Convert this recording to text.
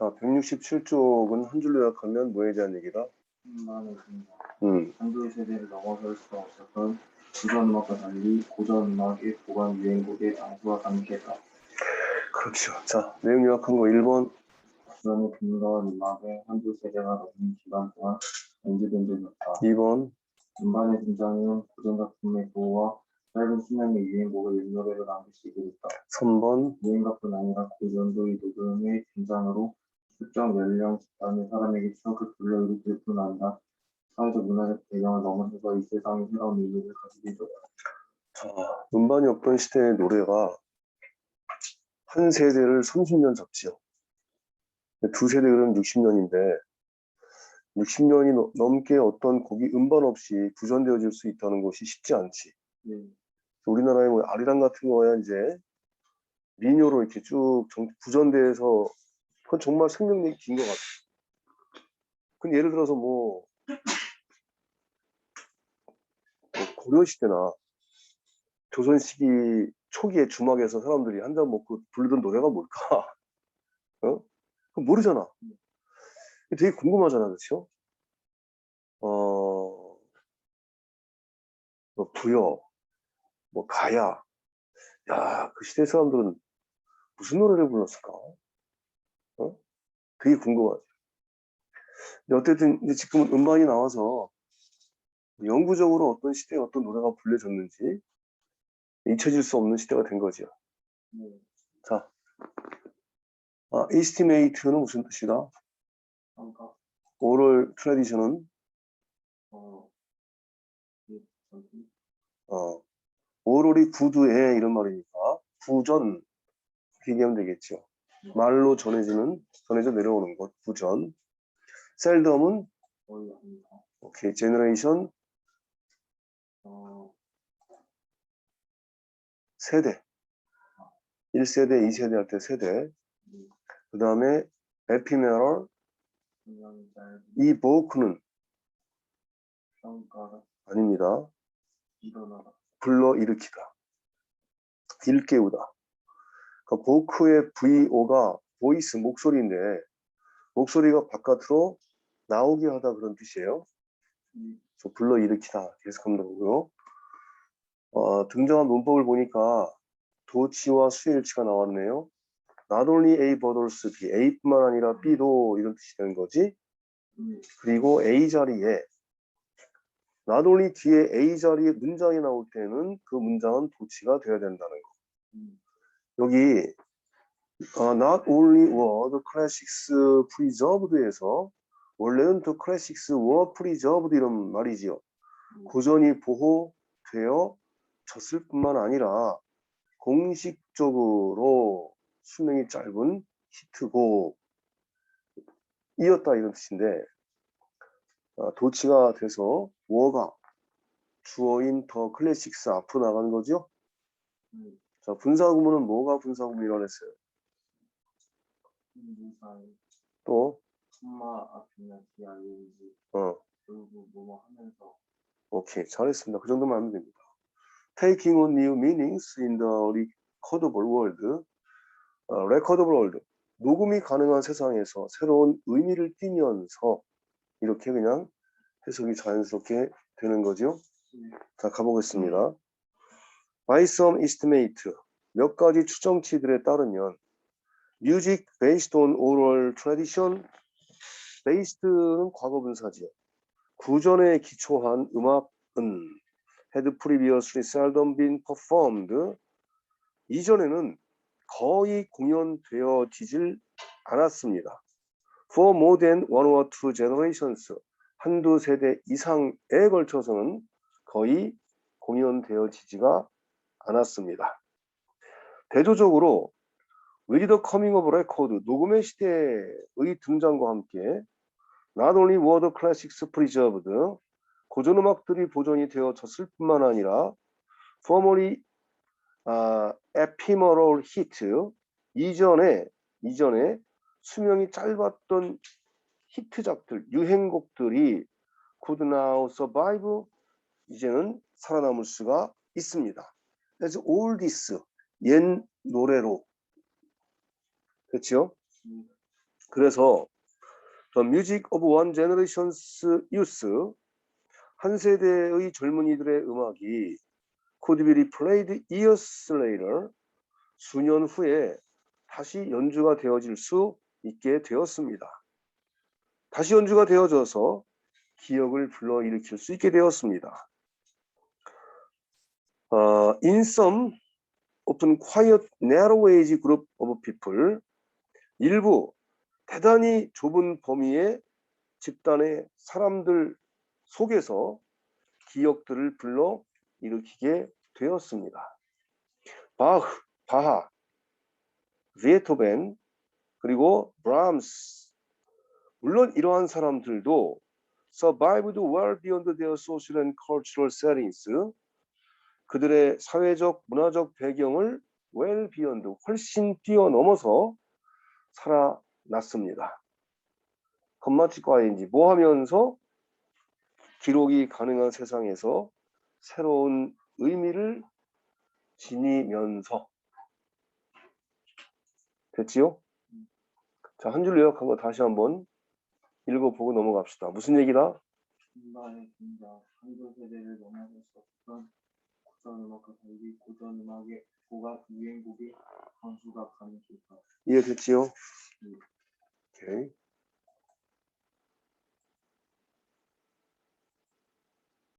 자, 167쪽은 한 줄로 뭐에 대한 얘기다? 음반의 등장, 음, 한두 세대를 넘어설 수 없었던 기존 음악과 달리 고전 음악의 보관 유행곡의 장수와 함께다. 그렇죠. 자, 내용 요약한 거 1번. 기존의 근거한 음악의 한두 세대가 넘는 기간 동안 연주된 적이 없다. 2번. 음반의 등장은 고전 작품의 보호와 짧은 수명의 유행곡을 옛노래로 남길 수 있게 됐다. 3번. 유행가뿐 아니라 고전도의 녹음의 등장으로 특정 연령 집단의 사람에게 추억을 불러일으킬 뿐 아니라 사회적 문화적 배경을 넘어서서 이 세상의 새로운 의미를 되었다. 자, 음반이 없던 시대의 노래가 한 세대를 30년 잡지요. 두 세대 그러면 60년인데 60년이 넘게 어떤 곡이 음반 없이 구전되어질 수 있다는 것이 쉽지 않지. 네. 우리나라의 뭐 아리랑 같은 거야 이제 민요로 이렇게 쭉 정- 구전돼서 그건 정말 생명력이 긴 것 같아. 근데 예를 들어서 뭐, 뭐 고려 시대나 조선 시기 초기에 주막에서 사람들이 한 잔 먹고 부르던 노래가 뭘까? 어? 모르잖아. 되게 궁금하잖아, 그렇죠? 어, 뭐 부여, 뭐 가야, 야, 그 시대 사람들은 무슨 노래를 불렀을까? 어? 되게 궁금하죠. 근데 어쨌든 이제 지금은 음반이 나와서 영구적으로 어떤 시대에 어떤 노래가 불려졌는지 잊혀질 수 없는 시대가 된 거죠. 네. 자, 아, estimate는 무슨 뜻이다? 어, 저기, 어, oral이 구두에 이런 말이니까 구전 얘기하면 되겠죠. 말로 전해지는 전해져 내려오는 것 구전. 셀덤은. 오케이 제너레이션 어, 세대 1세대 2세대 할 때 세대 네. 그 다음에 에피메럴 이 보크는 아닙니다. 불러일으키다. 일깨우다. 그러니까 보크의 VO가 보이스 목소리인데 목소리가 바깥으로 나오게 하다 그런 뜻이에요. 이 그래서 불러일으키다 계속하면 되고요. 어, 등장한 문법을 보니까 도치와 수일치가 나왔네요. Not only A but also B. A뿐만 아니라 B도 이런 뜻이 되는 거지. 네. 그리고 A 자리에 not only 뒤에 A 자리에 문장이 나올 때는 그 문장은 도치가 되어야 된다는 거. 음, 여기 어, not only were the classics preserved에서 원래는 the classics were preserved 이런 말이지요. 고전이 보호되어 졌을 뿐만 아니라 공식적으로 수명이 짧은 히트곡 이었다 이런 뜻인데 아, 도치가 돼서 워가 주어인 더 클래식스 앞으로 나가는 거죠. 네. 자 분사 구문은 뭐가 분사 구문이라고 했어요. 무사히 또 엄마 앞이나 디아이인지 어, 그리고 뭐뭐 하면서 오케이 잘했습니다. 그 정도만 하면 됩니다. Taking on new meanings in the recordable world, 어, recordable world, 녹음이 가능한 세상에서 새로운 의미를 띠면서 이렇게 그냥 해석이 자연스럽게 되는 거죠. 네. 자 가보겠습니다. By some estimate 몇 가지 추정치들에 따르면 music based on oral tradition based는 과거 분사지요. 구전에 기초한 음악은 had previously seldom been performed 이전에는 거의 공연되어지질 않았습니다. For more than one or two generations 한두 세대 이상에 걸쳐서는 거의 공연되어지지가 않았습니다. 대조적으로 with the coming of record 녹음의 시대의 등장과 함께 not only were the classics preserved 고전 음악들이 보존이 되어졌을 뿐만 아니라 formerly 아, ephemeral hit 이전에 이전에 수명이 짧았던 히트작들 유행곡들이 could now survive 이제는 살아남을 수가 있습니다. As all this 옛 노래로 그렇죠? 그래서 The Music of One Generation's Youth 한 세대의 젊은이들의 음악이 could be replayed years later 수년 후에 다시 연주가 되어질 수 있게 되었습니다. 다시 연주가 되어져서 기억을 불러일으킬 수 있게 되었습니다. 어, in some often quiet narrow age group of people 일부 대단히 좁은 범위의 집단의 사람들 속에서 기억들을 불러 일으키게 되었습니다. 바흐, 바하, 베토벤, 그리고 브람스 물론 이러한 사람들도 survived well beyond their social and cultural settings 그들의 사회적 문화적 배경을 well beyond 훨씬 뛰어넘어서 살아났습니다. 건마치과인지 뭐 하면서 기록이 가능한 세상에서 새로운 의미를 지니면서 됐지요? 자, 한 줄 요약한 거 다시 한번 읽어보고 넘어갑시다. 무슨 얘기다? 인간의 진짜 한두 세대를 넘어설 수 없던 고전 음악과 달리 고전 음악의 고가 유행곡이 강수가 가는 길까 이해됐지요? 네. 오케이.